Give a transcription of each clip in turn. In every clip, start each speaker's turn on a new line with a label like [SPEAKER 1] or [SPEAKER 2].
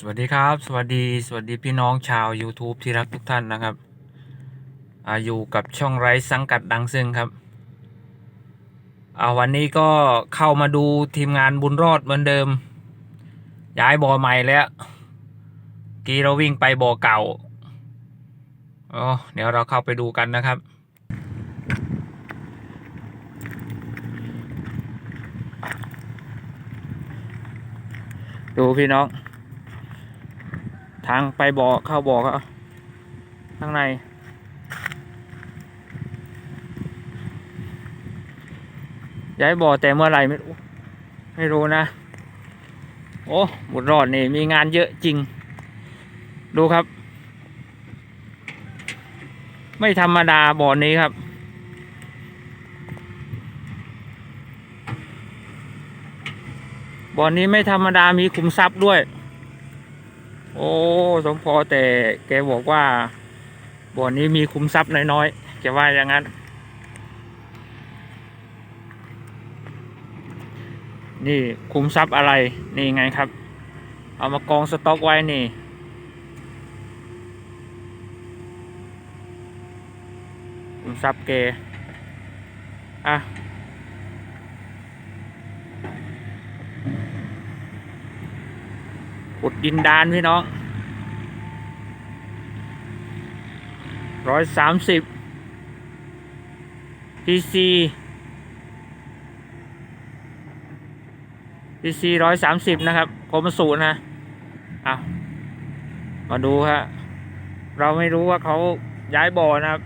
[SPEAKER 1] สวัสดีครับ สวัสดีสวัสดีพี่น้องชาว YouTube ที่รักทุกท่านนะครับอาอยู่กับช่องไร้สังกัดดังซึ่งครับอาวันนี้ก็เข้ามาดูทีมงานบุญรอดเหมือนเดิม ย้ายบ่อใหม่แล้ว กี้เราวิ่งไปบ่อเก่าอ๋อเดี๋ยวเราเข้าไปดูกันนะครับดูพี่น้อง ทางไปบ่อเข้าบ่อก็ข้างใน ย้ายบ่อแต่เมื่อไหร่ไม่รู้ไม่รู้นะ โอ้บุญรอดนี่มีงานเยอะจริง ดูครับ ไม่ธรรมดาบ่อนี้ครับบ่อนี้ไม่ธรรมดามีขุมทรัพย์ด้วย โอ้สมพอแต่แกบอกว่าบ่อนี้มีคุ้มทรัพย์น้อยๆแกว่าอย่างนั้น นี่คุ้มทรัพย์อะไรนี่ไงครับ เอามากองสต็อกไว้นี่คุ้มทรัพย์แกอะ ดดินดานพี่น้องร้อยสามสิบพีซีพีซีร้อยสามสิบนะครับโคมสูตรนะเอามาดูฮะเราไม่รู้ว่าเขาย้ายบ่อนะครับ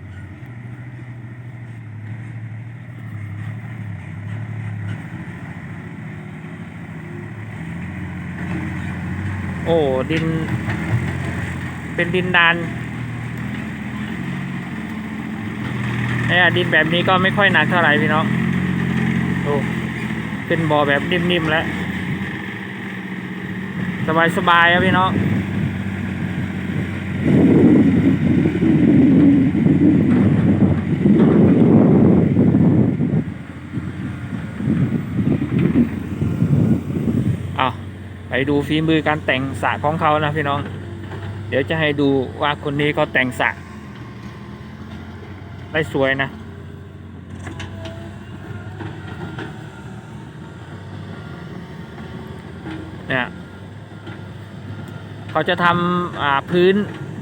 [SPEAKER 1] โอ้ดิน เป็นดินดานเนี่ยดินแบบนี้ก็ไม่ค่อยหนักเท่าไหร่พี่น้องโอ้เป็นบ่อแบบนิ่มๆแล้ว สบายๆครับพี่น้อง เอาไป ดูฝีมือการแต่งสระของเขานะพี่น้อง เดี๋ยวจะให้ดูว่าคนนี้เขาแต่งสระได้สวยนะเนี่ยเขาจะทำพื้น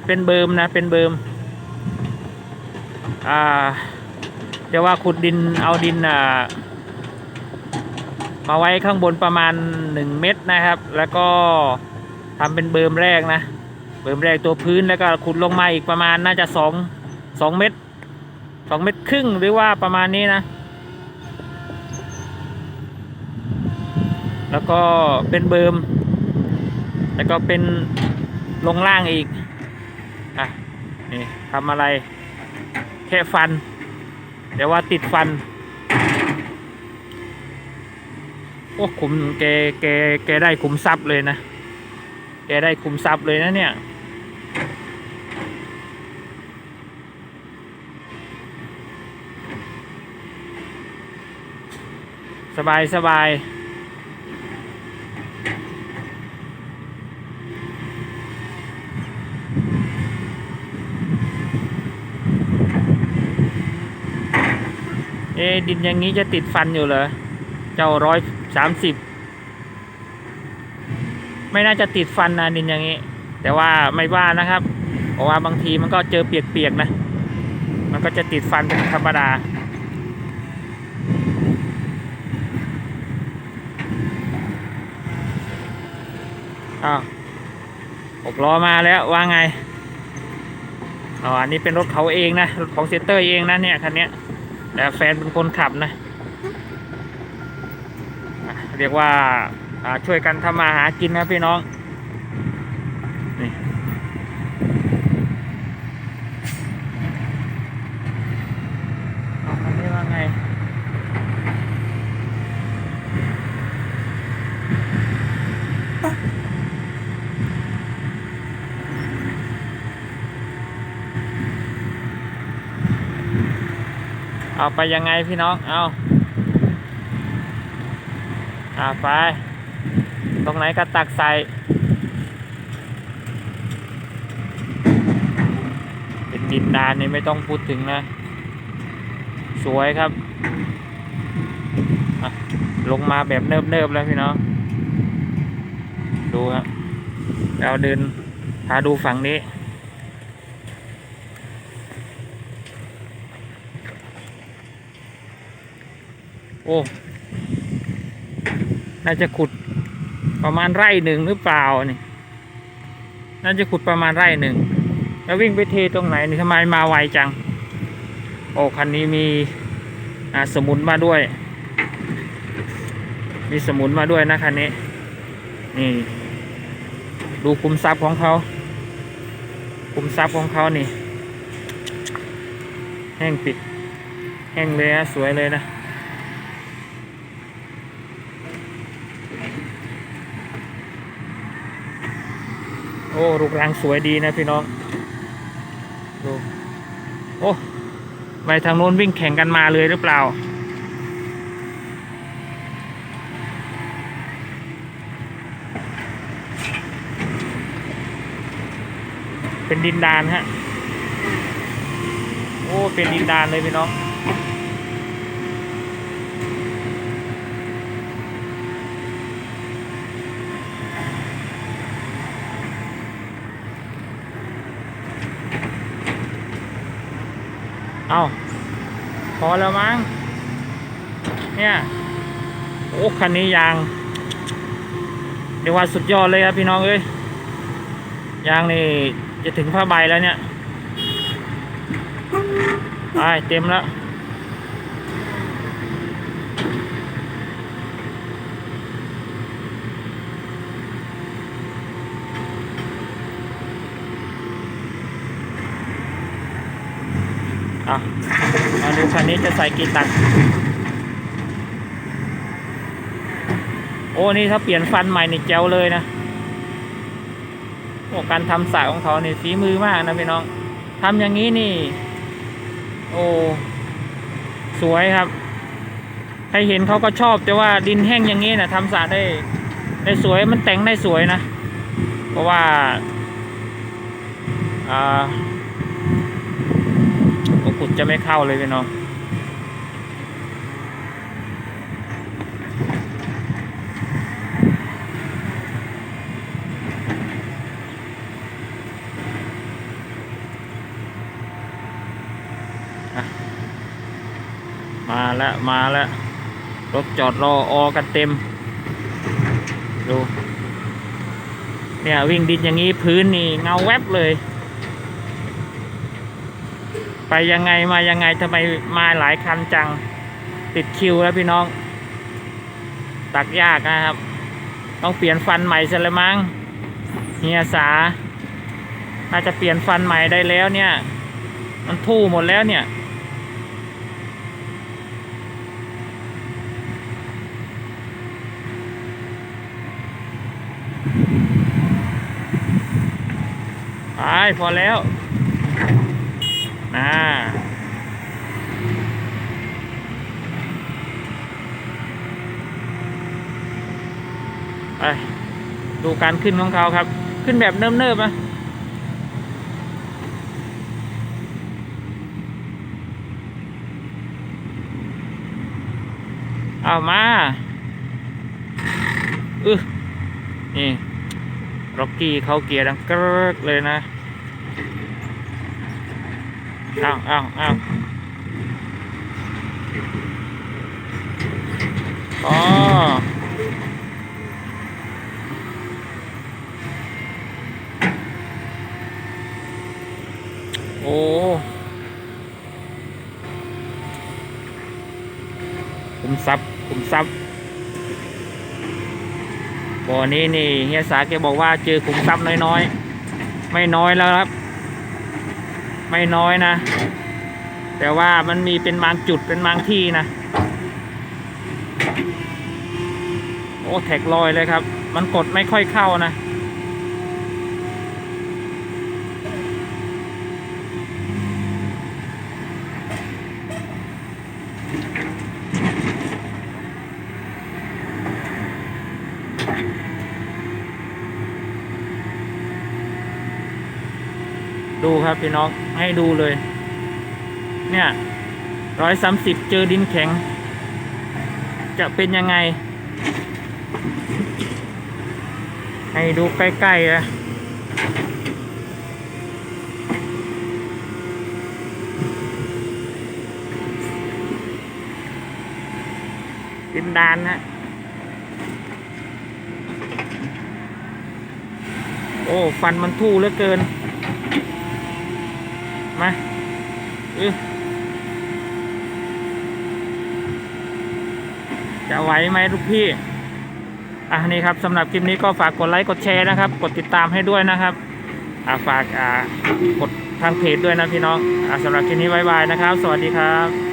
[SPEAKER 1] เป็นเบิมนะเป็นเบิมอ่าจะว่าขุดดินเอาดินอ่า มาไว้ข้างบนประมาณ 1 เมตรนะครับ แล้วก็ทำเป็นเบิร์มแรกนะ เบิร์มแรกตัวพื้นแล้วก็ขุดลงมาอีกประมาณน่าจะ 2 2 เมตร 2 เมตรครึ่งหรือว่าประมาณนี้นะ แล้วก็เป็นเบิร์มแล้วก็เป็นลงล่างอีกอะนี่ทำอะไรแค่ฟันเดี๋ยวว่าติดฟัน โอ้คุมแกแกแกได้คุมทรัพย์เลยนะ แกได้คุมทรัพย์เลยนะเนี่ยสบายสบายเอดินอย่างนี้จะติดฟันอยู่เหรอ เจ้าร้อย สามสิบไม่น่าจะติดฟันนะดินอย่างนี้ แต่ว่าไม่ว่านะครับ เพราะว่าบางทีมันก็เจอเปียกๆนะ มันก็จะติดฟันเป็นธรรมดาอ้าวหกล้อมาแล้วว่าไงอ๋ออันนี้เป็นรถเขาเองนะ รถของเซนเตอร์เองนะเนี่ยคันนี้แต่แฟนเป็นคนขับนะ เรียกว่าช่วยกันทำมาหากินนะพี่น้องนี่เอาคันนี้ว่าไงเอาไปยังไงพี่น้อง เอา อ่าไป ตรงไหนก็ตักใส่เป็นดินดานนี่ไม่ต้องพูดถึงนะ สวยครับลงมาแบบเนิบๆแล้วพี่น้องดูครับเราเดินพาดูฝั่งนี้ โอ้ น่าจะขุดประมาณไร่หนึ่งหรือเปล่านี่น่าจะขุดประมาณไร่หนึ่งแล้ววิ่งไปเทตรงไหนนี่ทำไมมาไวจัง โอ้คันนี้มีอาสมุนมาด้วย มีสมุนมาด้วยนะคันนี้ นี่ ดูคุมทรัพย์ของเขาคุมทรัพย์ของเขานี่ แห้งปิด แห้งเลยนะสวยเลยนะ อ้รูปร่างสวยดีนะพี่น้องดูโอ้ไปทางโน้นวิ่งแข่งกันมาเลยหรือเปล่า เป็นดินดานฮะ โอ้ เป็นดินดานเลยพี่น้อง เอาพอแล้วมั้ง เนี่ย โอ้คันนี้ยางเรียกว่าสุดยอดเลยครับพี่น้องเอ้ย ยางนี่จะถึงผ้าใบแล้วเนี่ย ไปเต็มแล้ว อะมาดูคันนี้จะใส่กี่ตักโอ้นี่ถ้าเปลี่ยนฟันใหม่นี่แจ๋วเลยนะโอ้การทำสายของเขานี่ฝีมือมากนะพี่น้องทำอย่างนี้นี่ โอ้สวยครับ ใครเห็นเขาก็ชอบแต่ว่าดินแห้งอย่างนี้นะทำสระได้ได้สวยมันแต่งได้สวยนะ เพราะว่าอ่า จะไม่เข้าเลยพี่น้องมาแล้วมาแล้วรถจอดรอออกันเต็ม ดู เนี่ยวิ่งดินอย่างนี้พื้นนี่เงาแวบเลย ไปยังไงมายังไงทำไมมาหลายคันจังติดคิวแล้วพี่น้อง ตักยากนะครับ ต้องเปลี่ยนฟันใหม่ซะแล้วมั้งเฮียสาน่าจะเปลี่ยนฟันใหม่ได้แล้วเนี่ย มันทู่หมดแล้วเนี่ยไปพอแล้ว นะไปดูการขึ้นของเขาครับ ขึ้นแบบเนิบๆนะเอามาอือนี่ ร็อกกี้เขาเกียร์ดังกรึกเลยนะ อ้าวอ้าวอ้าวอ๋อโอ้คุมซับคุมซับบ่อนี้นี่เฮียสาแกบอกว่าเจอขุมทรัพย์น้อยๆ ไม่น้อยแล้วครับ ไม่น้อยนะ แต่ว่ามันมีเป็นบางจุดเป็นบางที่นะ โอ้แท็กลอยเลยครับ มันกดไม่ค่อยเข้านะ ดูครับพี่น้องให้ดูเลย เนี่ยร้อยสามสิบเจอดินแข็ง จะเป็นยังไง ให้ดูใกล้ๆนะดินดานฮะโอ้ ฟันมันทู่เหลือเกิน มาอือจะไหวไหมลูกพี่ อะนี่ครับสำหรับคลิปนี้ก็ฝากกดไลค์กดแชร์นะครับ กดติดตามให้ด้วยนะครับ อะฝากอ่ากดทางเพจด้วยนะพี่น้อง อะสำหรับคลิปนี้บายบายนะครับ สวัสดีครับ